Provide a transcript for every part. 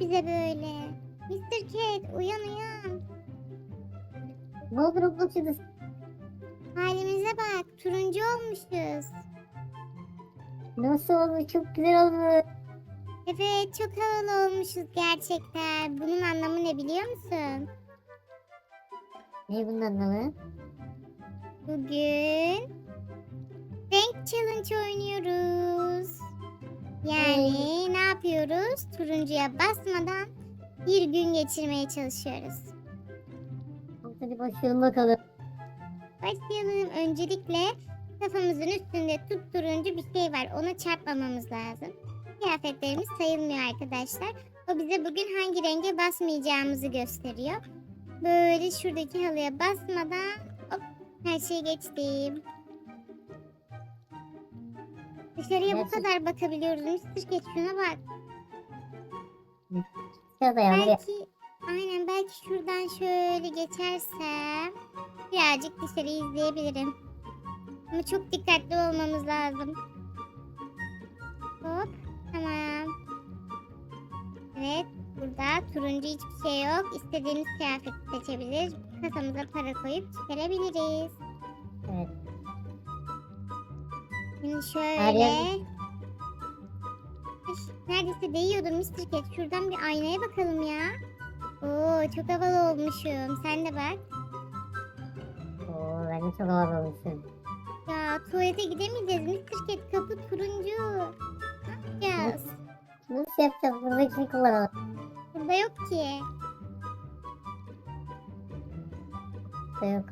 bize böyle? Mr. Cat uyan uyan. Ne oldu Roblox? Halimize bak turuncu olmuşuz. Nasıl olmuş? Çok güzel olmuş. Evet çok havalı olmuşuz gerçekten. Bunun anlamı ne biliyor musun? Ne bunun anlamı? Bugün Renk Challenge oynuyoruz. Yani ne yapıyoruz? Turuncuya basmadan bir gün geçirmeye çalışıyoruz. Hadi başlayalım bakalım. Başlayalım. Öncelikle kafamızın üstünde tutturuncu bir şey var. Ona çarpmamamız lazım. Kıyafetlerimiz sayılmıyor arkadaşlar. O bize bugün hangi renge basmayacağımızı gösteriyor. Böyle şuradaki halıya basmadan hop her şeyi geçtim. Dışarıya bu kadar bakabiliyoruz. Mr. Geç şuna bak. Şurada ya buraya. Belki aynen belki şuradan şöyle geçersem birazcık dışarıyı izleyebilirim. Ama çok dikkatli olmamız lazım. Hop tamam. Evet burada turuncu hiçbir şey yok. İstediğimiz kıyafeti seçebiliriz. Kasamıza para koyup çıkarabiliriz. Şöyle. Ay, Neredeyse değiyordum Mr. Cat. Şuradan bir aynaya bakalım ya. Oo çok havalı olmuşum. Sen de bak. Oo ben de çok havalı olmuşum. Ya tuvalete gidemeyeceğiz Mr. Cat. Kapı turuncu. Ne yapacağız? Nasıl yapacağız? Buradakini kullanalım. Burada yok ki. Burada yok.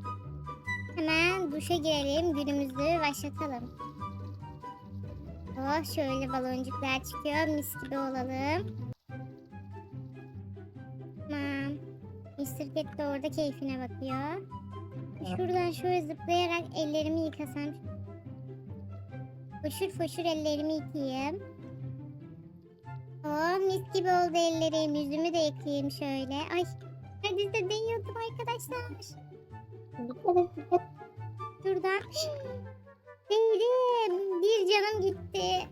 Hemen duşa girelim. Günümüzü başlatalım. Oh şöyle baloncuklar çıkıyor. Mis gibi olalım. Tamam. Mr. Cat de orada keyfine bakıyor. Şuradan şöyle zıplayarak ellerimi yıkasam. Foşur foşur ellerimi yıkayayım. Oh mis gibi oldu ellerim. Yüzümü de yıkayayım şöyle. Ay neredeyse değiyordum arkadaşlar. Şuradan. Değdim. Gitti.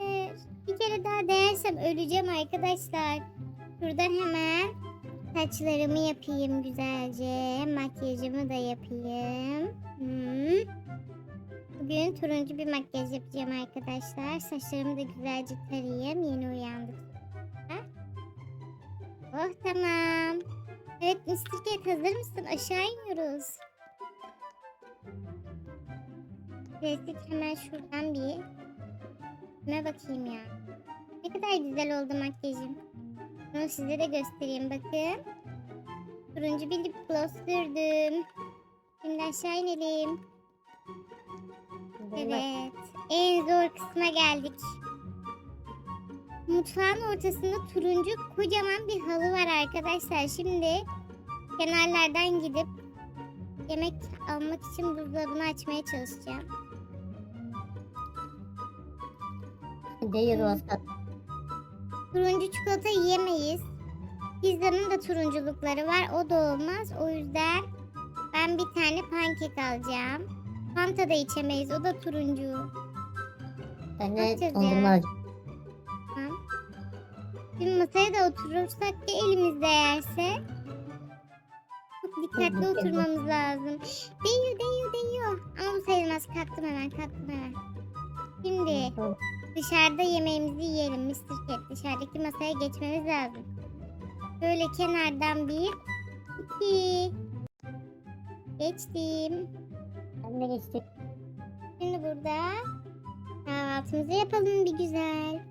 Ee, Bir kere daha değersem öleceğim arkadaşlar. Şuradan hemen saçlarımı yapayım güzelce. Makyajımı da yapayım. Hmm. Bugün turuncu bir makyaj yapacağım arkadaşlar. Saçlarımı da güzelce tarayayım. Yeni uyandık. Oh tamam. Evet Mr. Cat hazır mısın? Aşağı iniyoruz. Klasik hemen şuradan bir ne bakayım ya. Ne kadar güzel oldu makyajım. Bunu size de göstereyim bakın. Turuncu bir lip gloss sürdüm. Şimdi aşağı inelim. Evet. En zor kısma geldik. Mutfağın ortasında turuncu kocaman bir halı var arkadaşlar. Şimdi kenarlardan gidip yemek almak için buzdolabını açmaya çalışacağım. Az kaldı. Turuncu çikolata yiyemeyiz. Pizzanın da turunculukları var. O da olmaz. O yüzden ben bir tane pankek alacağım. Fanta da içemeyiz. O da turuncu. Ben de. Tamam. Şimdi masaya da oturursak ya elimizde yerse. Çok dikkatli oturmamız lazım. Değiyor değiyor değiyor. Ama sayılmaz. Kalktım hemen kalktım hemen. Şimdi. Dışarıda yemeğimizi yiyelim Mr. Cat. Dışarıdaki masaya geçmemiz lazım. Böyle kenardan bir, iki. Geçtim. Ben de geçtim. Şimdi burada kahvaltımızı yapalım bir güzel.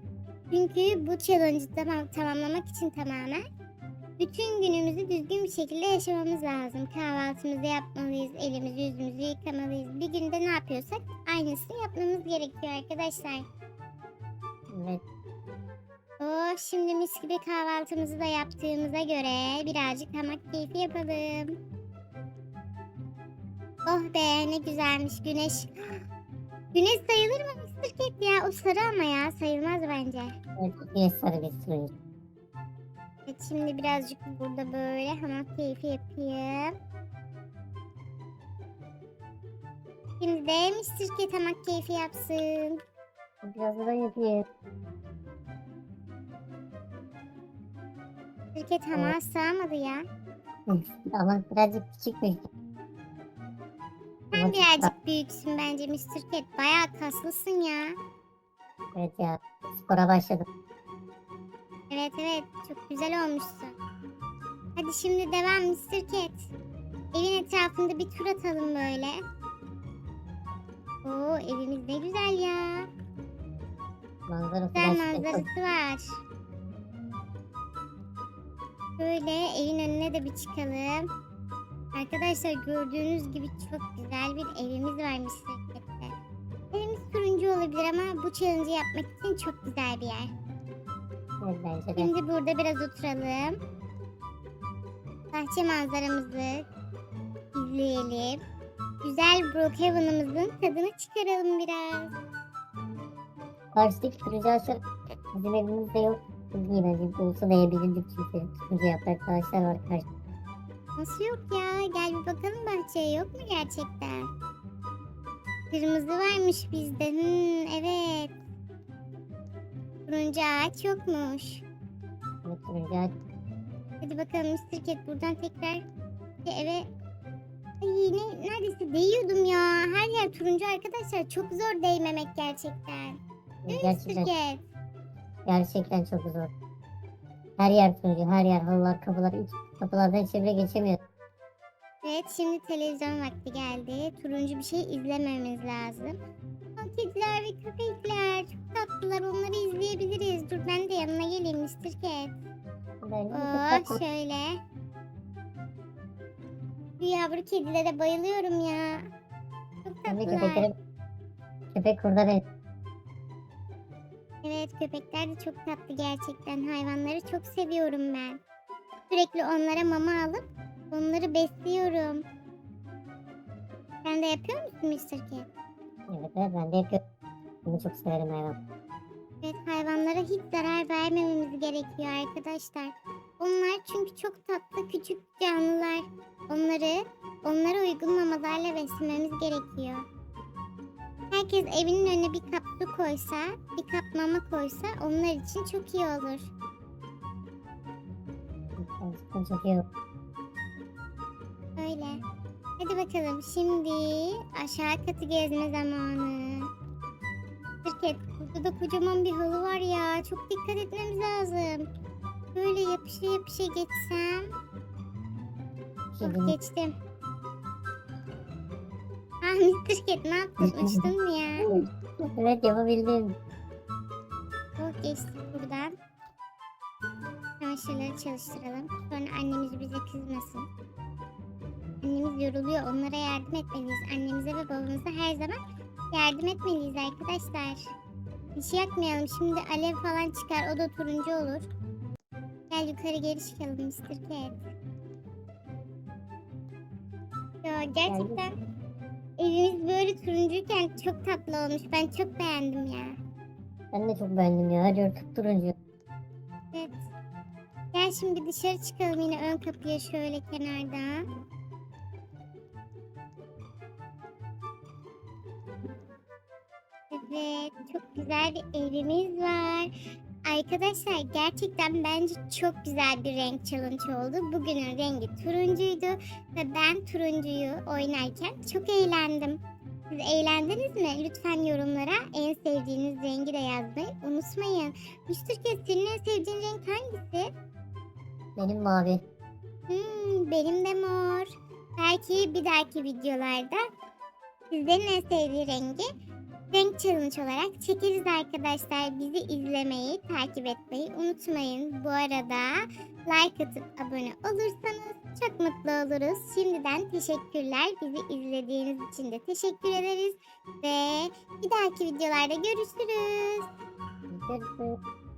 Çünkü bu challenge'ı tamam, tamamlamak için tamamen bütün günümüzü düzgün bir şekilde yaşamamız lazım. Kahvaltımızı yapmalıyız, elimizi yüzümüzü yıkamalıyız. Bir günde ne yapıyorsak aynısını yapmamız gerekiyor arkadaşlar. Evet. Oh şimdi mis gibi kahvaltımızı da yaptığımıza göre birazcık hamak keyfi yapalım. Oh be ne güzelmiş güneş. Güneş sayılır mı Mr. Cat ya? O sarı ama ya sayılmaz bence. Evet. Bir sarı bir turuncu. Evet şimdi birazcık burada böyle hamak keyfi yapayım. Şimdi de Mr. Cat hamak keyfi yapsın. Biraz da yapayım. Şirket ama sığamadı ya. Ama birazcık küçükmüş. Sen birazcık büyüksün bence Mr. Cat. Bayağı kaslısın ya. Evet ya. Spora başladım. Evet evet çok güzel olmuşsun. Hadi şimdi devam Mr. Cat. Evin etrafında bir tur atalım böyle. Oo evimiz ne güzel ya. Manzarası Güzel gerçekten çok manzarası var. Böyle evin önüne de bir çıkalım. Arkadaşlar gördüğünüz gibi çok güzel bir evimiz var Mr. Cat'te. Evimiz turuncu olabilir ama bu challenge'ı yapmak için çok güzel bir yer. evet, bence de. Şimdi burada biraz oturalım. Bahçe manzaramızı izleyelim. Güzel Brookhaven'ımızın tadını çıkaralım biraz. Karşıdaki ağaçlar bizim evimizde yok. Bence. Olsa da yiyebilirdik çünkü. Turuncu yapraklı ağaçlar var karşıda. Nasıl yok ya? Gel bir bakalım bahçeye yok mu gerçekten? Kırmızı varmış bizde. Hmm, evet. Turuncu ağaç yokmuş. Evet, turuncu ağaç. Hadi bakalım Mr. Cat buradan tekrar eve... Ay ne, neredeyse değiyordum ya. Her yer turuncu arkadaşlar. Çok zor değmemek gerçekten. Mr. Gerçekten, gerçekten çok zor. Her yer turuncu, her yer halılar, kapılar, hiç kapılardan bile geçemiyor. Evet şimdi televizyon vakti geldi. Turuncu bir şey izlememiz lazım. O kediler ve köpekler çok tatlılar onları izleyebiliriz. Dur ben de yanına geleyim Mr. Cat. Tatlı. şöyle. Bu yavru kedilere bayılıyorum ya. Çok de tatlılar. köpeklerim, köpek kurda Evet köpekler de çok tatlı gerçekten. Hayvanları çok seviyorum ben. Sürekli onlara mama alıp onları besliyorum. Sen de yapıyor musun Mr. Cat? Evet evet ben de yapıyorum. Bunu çok severim hayvan. Evet hayvanlara hiç zarar vermememiz gerekiyor arkadaşlar. Onlar çünkü çok tatlı küçük canlılar. Onları onlara uygun mamalarla beslememiz gerekiyor. Herkes evinin önüne bir kap su koysa, bir kap mama koysa onlar için çok iyi olur. Çok iyi. Öyle. Hadi bakalım şimdi aşağı katı gezme zamanı. Şirket burada da kocaman bir halı var ya. Çok dikkat etmemiz lazım. Böyle yapışa yapışa geçsem. Diyeyim, geçtim. Ah Mr. Cat ne yaptın? Uçtun mu ya? Evet yapabildim. Oh geçtik buradan. Çamaşırları çalıştıralım. Sonra annemiz bize kızmasın. Annemiz yoruluyor. Onlara yardım etmeliyiz. Annemize ve babamıza her zaman yardım etmeliyiz arkadaşlar. Hiç yakmayalım. Şimdi alev falan çıkar. O da turuncu olur. Gel yukarı geri çıkalım Mr. Cat. Ya gerçekten evimiz böyle turuncuyken çok tatlı olmuş. Ben çok beğendim ya. Ben de çok beğendim ya. Her yer turuncu. Evet. Gel şimdi dışarı çıkalım yine ön kapıya şöyle kenardan. Evet, çok güzel bir evimiz var. Arkadaşlar gerçekten bence çok güzel bir renk challenge oldu. Bugünün rengi turuncuydu ve ben turuncuyu oynarken çok eğlendim. Siz eğlendiniz mi? Lütfen yorumlara en sevdiğiniz rengi de yazmayı unutmayın. Cat senin en sevdiğin renk hangisi? Benim mavi. Hmm, benim de mor. Belki bir dahaki videolarda sizlerin en sevdiği rengi renk challenge olarak çekeriz arkadaşlar. Bizi izlemeyi, takip etmeyi unutmayın. Bu arada like atıp abone olursanız çok mutlu oluruz. Şimdiden teşekkürler. Bizi izlediğiniz için de teşekkür ederiz. Ve bir dahaki videolarda görüşürüz. Görüşürüz.